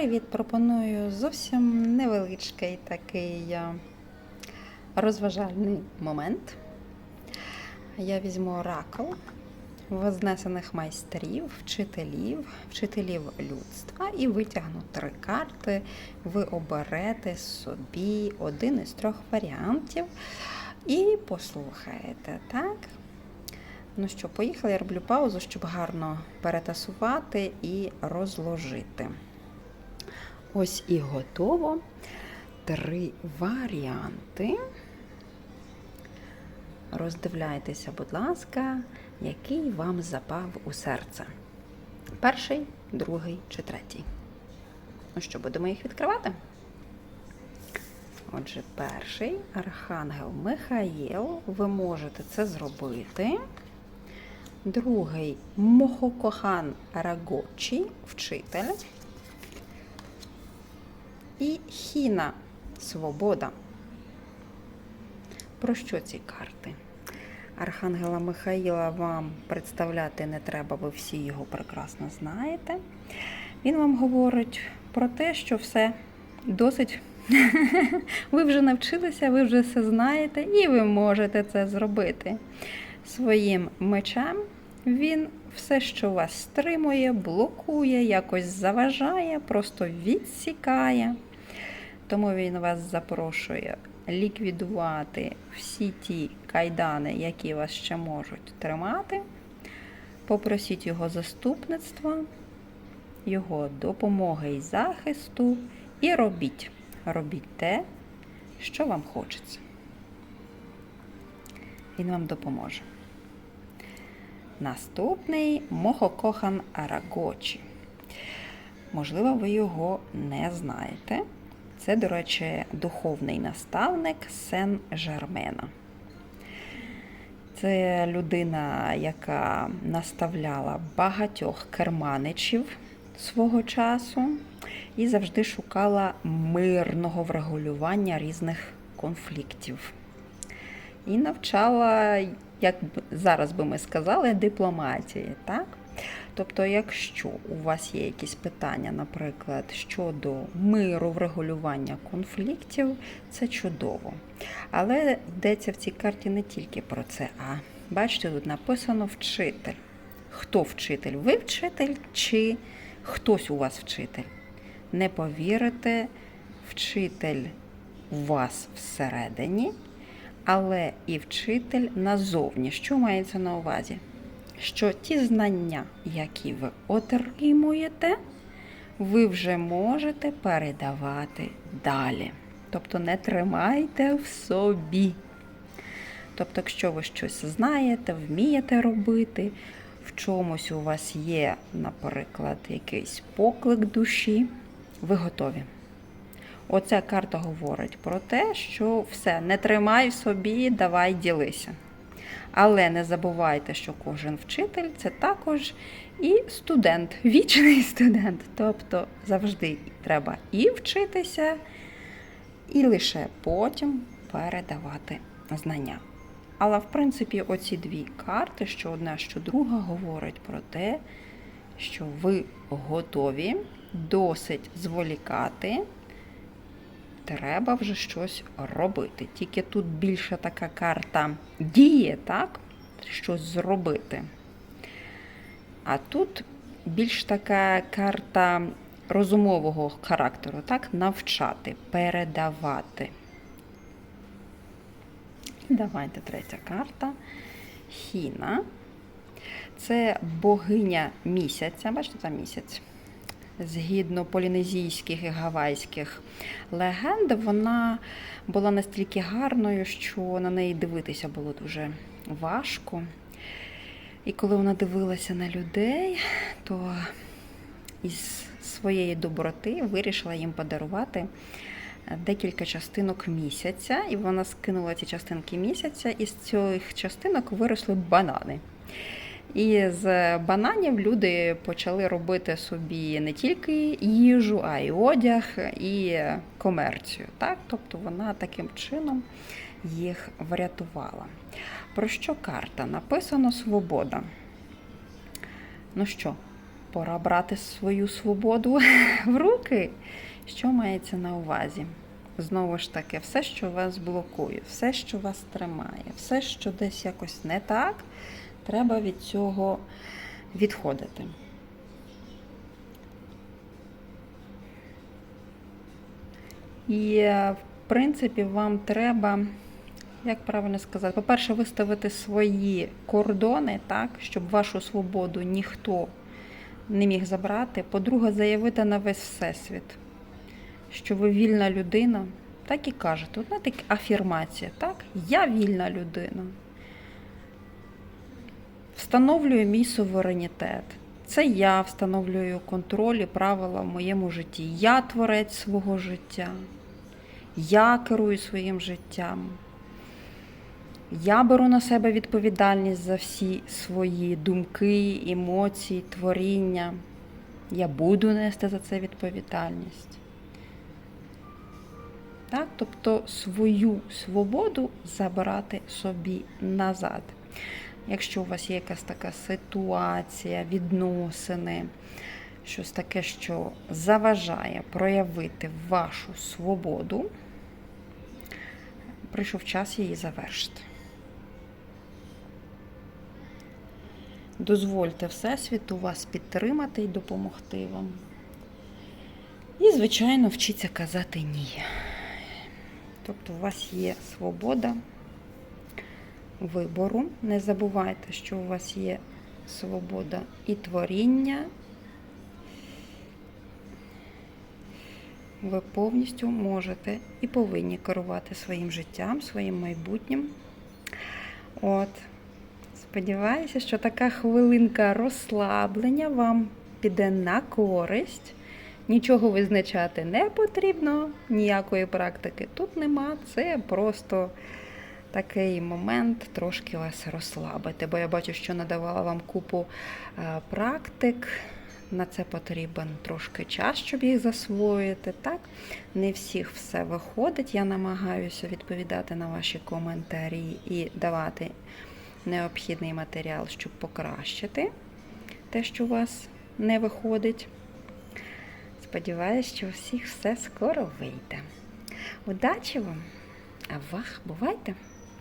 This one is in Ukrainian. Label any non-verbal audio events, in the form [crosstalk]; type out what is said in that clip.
Привіт! Пропоную зовсім невеличкий такий е, розважальний момент. Я візьму оракл вознесених майстрів, вчителів, вчителів людства і витягну три карти. Ви оберете собі один із трьох варіантів і послухаєте, так? Ну що, поїхали, я роблю паузу, щоб гарно перетасувати і розложити. Ось і готово. Три варіанти. Роздивляйтеся, будь ласка, який вам запав у серце. Перший, другий чи третій. Ну що, будемо їх відкривати? Отже, перший архангел Михаїл. Ви можете це зробити. Другий Мохокохан Рагочі, вчитель. І Хіна Свобода. Про що ці карти? Архангела Михаїла вам представляти не треба, ви всі його прекрасно знаєте. Він вам говорить про те, що все досить. [laughs] Ви вже навчилися, ви вже все знаєте, і ви можете це зробити. Своїм мечем він все, що вас стримує, блокує, якось заважає, просто відсікає. Тому він вас запрошує ліквідувати всі ті кайдани, які вас ще можуть тримати. Попросіть його заступництва, його допомоги і захисту, і робіть. Робіть те, що вам хочеться. Він вам допоможе. Наступний Мохокохан Арагочі. Можливо, ви його не знаєте. Це, до речі, духовний наставник Сен Жермена. Це людина, яка наставляла багатьох керманичів свого часу і завжди шукала мирного врегулювання різних конфліктів. І навчала, як зараз би ми сказали, дипломатії. так? Тобто, якщо у вас є якісь питання, наприклад, щодо миру, врегулювання конфліктів, це чудово. Але йдеться в цій карті не тільки про це, а бачите, тут написано вчитель. Хто вчитель? Ви вчитель чи хтось у вас вчитель? Не повірите, вчитель у вас всередині, але і вчитель назовні. Що мається на увазі? Що ті знання, які ви отримуєте, ви вже можете передавати далі. Тобто не тримайте в собі. Тобто, якщо ви щось знаєте, вмієте робити, в чомусь у вас є, наприклад, якийсь поклик душі, ви готові. Оця карта говорить про те, що все, не тримай в собі, давай ділися. Але не забувайте, що кожен вчитель це також і студент, вічний [laughs] студент. Тобто завжди треба і вчитися, і лише потім передавати знання. Але, в принципі, оці дві карти, що одна, що друга, говорять про те, що ви готові досить зволікати треба вже щось робити. Тільки тут більше така карта діє, так? Щось зробити. А тут більш така карта розумового характеру, так? Навчати, передавати. Давайте третя карта. Хіна. Це богиня місяця. Бачите, там місяць згідно полінезійських і гавайських легенд, вона була настільки гарною, що на неї дивитися було дуже важко. І коли вона дивилася на людей, то із своєї доброти вирішила їм подарувати декілька частинок місяця, і вона скинула ці частинки місяця, і з цих частинок виросли банани. І з бананів люди почали робити собі не тільки їжу, а й одяг і комерцію. Так? Тобто вона таким чином їх врятувала. Про що карта? Написано свобода. Ну що, пора брати свою свободу [laughs] в руки. Що мається на увазі? Знову ж таки, все, що вас блокує, все, що вас тримає, все, що десь якось не так, треба від цього відходити. І, е, в принципі, вам треба, як правильно сказати, по-перше, виставити свої кордони, так, щоб вашу свободу ніхто не міг забрати. По-друге, заявити на весь всесвіт, що ви вільна людина, так і кажете. Знаєте, як афірмація, так? Я вільна людина. Встановлюю мій суверенітет. Це я встановлюю контроль і правила в моєму житті. Я творець свого життя. Я керую своїм життям. Я беру на себе відповідальність за всі свої думки, емоції, творіння. Я буду нести за це відповідальність. Так? Тобто свою свободу забирати собі назад. Якщо у вас є якась така ситуація, відносини, щось таке, що заважає проявити вашу свободу, прийшов час її завершити. Дозвольте Всесвіту вас підтримати і допомогти вам. І, звичайно, вчіться казати ні. Тобто, у вас є свобода вибору. Не забувайте, що у вас є свобода і творіння. Ви повністю можете і повинні керувати своїм життям, своїм майбутнім. От. Сподіваюся, що така хвилинка розслаблення вам піде на користь. Нічого визначати не потрібно, ніякої практики тут нема. Це просто такий момент трошки вас розслабити. Бо я бачу, що надавала вам купу е, практик. На це потрібен трошки час, щоб їх засвоїти. Так, не всіх все виходить. Я намагаюся відповідати на ваші коментарі і давати необхідний матеріал, щоб покращити те, що у вас не виходить. Сподіваюсь, що у всіх все скоро вийде. Удачі вам! А вах, бувайте!